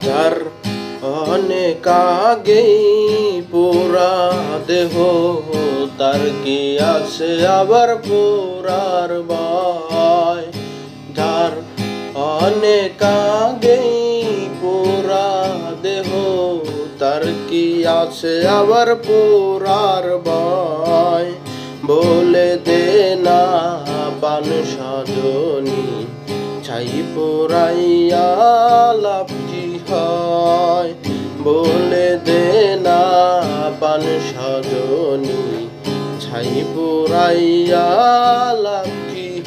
তার অনেক আগেই পুরা দেহ, তার কি আছে আবার পুরার বয় তার অনেক আগেই পুরা দেহ, তার কি আছে আবার পুরার বয় বলে দে না পান সাজনী ছাই পোড়াইয়া সাজনী ছাই পোড়াইয়া লাভ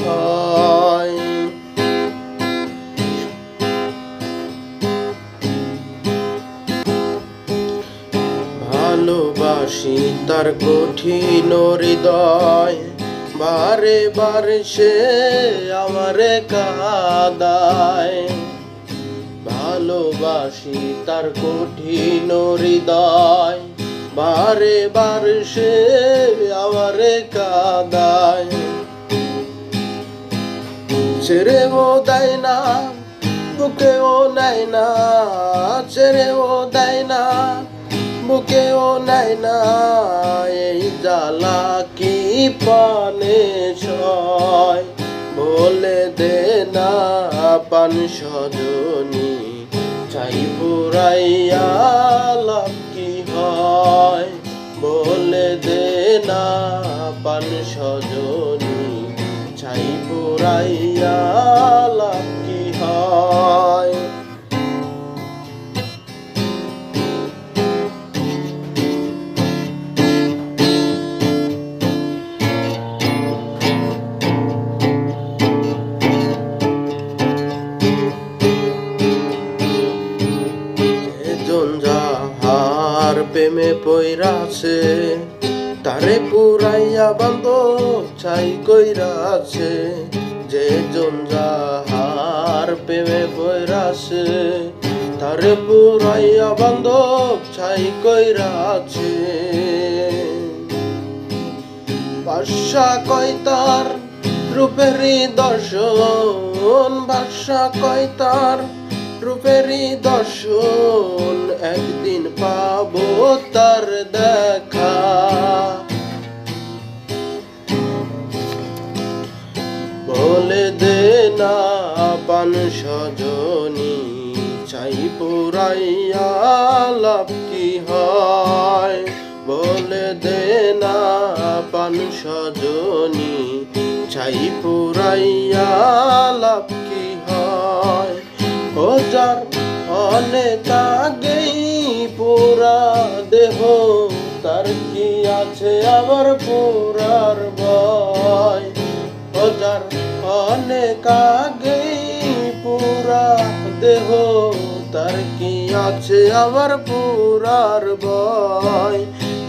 হয়। ভালোবাসি তার কঠিন হৃদয়, বারে বারে সে আমারে কাদায় ভালোবাসি তার কঠিন হৃদয় বারে বারে সে আমারে কাদায়। ছেড়েও দেয় না, বুকেও নেয় না, ছেড়েও দেয় না, বুকেও নেয় না, এই জ্বালা কি পানে ছয়? বলে দে না পান সজনী, চাই পুরাইয়া না পান সজনী ছাই পুরাইয়া লাভ কি হয়? প্রেমে পইরাছে তারে পুরাইয়া বান্ধ ছাই কইরাছে যে জন যাহার প্রেমে পইরাছে তারে পুরাইয়া বান্ধ ছাই কইরাছে বাসা কয় তার রূপেরই দর্শন বাসা কয় তার রূপেরই দর্শন, একদিন পাবো তার দেখা। না পান সজনী, চাই পুরাইয়া লাভ কি হয়? বলে দে না পান সজনী, চাই পুরাইয়া লাভ কি হয়? ও যার অনেক আগেই পুরা দেহ, তার কি আছে আবার পুরার বয় ও যার অনেক আগেই পুরা দেহ তার কি আছে আবার পুরার বয়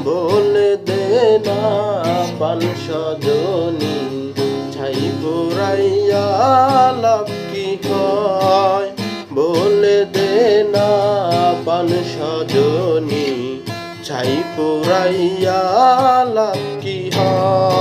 বলে দে না পান সজনী, ছাই পুরাইয়া লাভ কি হয়? বলে দে না পান সজনী, ছাই পুরাইয়া লাভ কি হয়?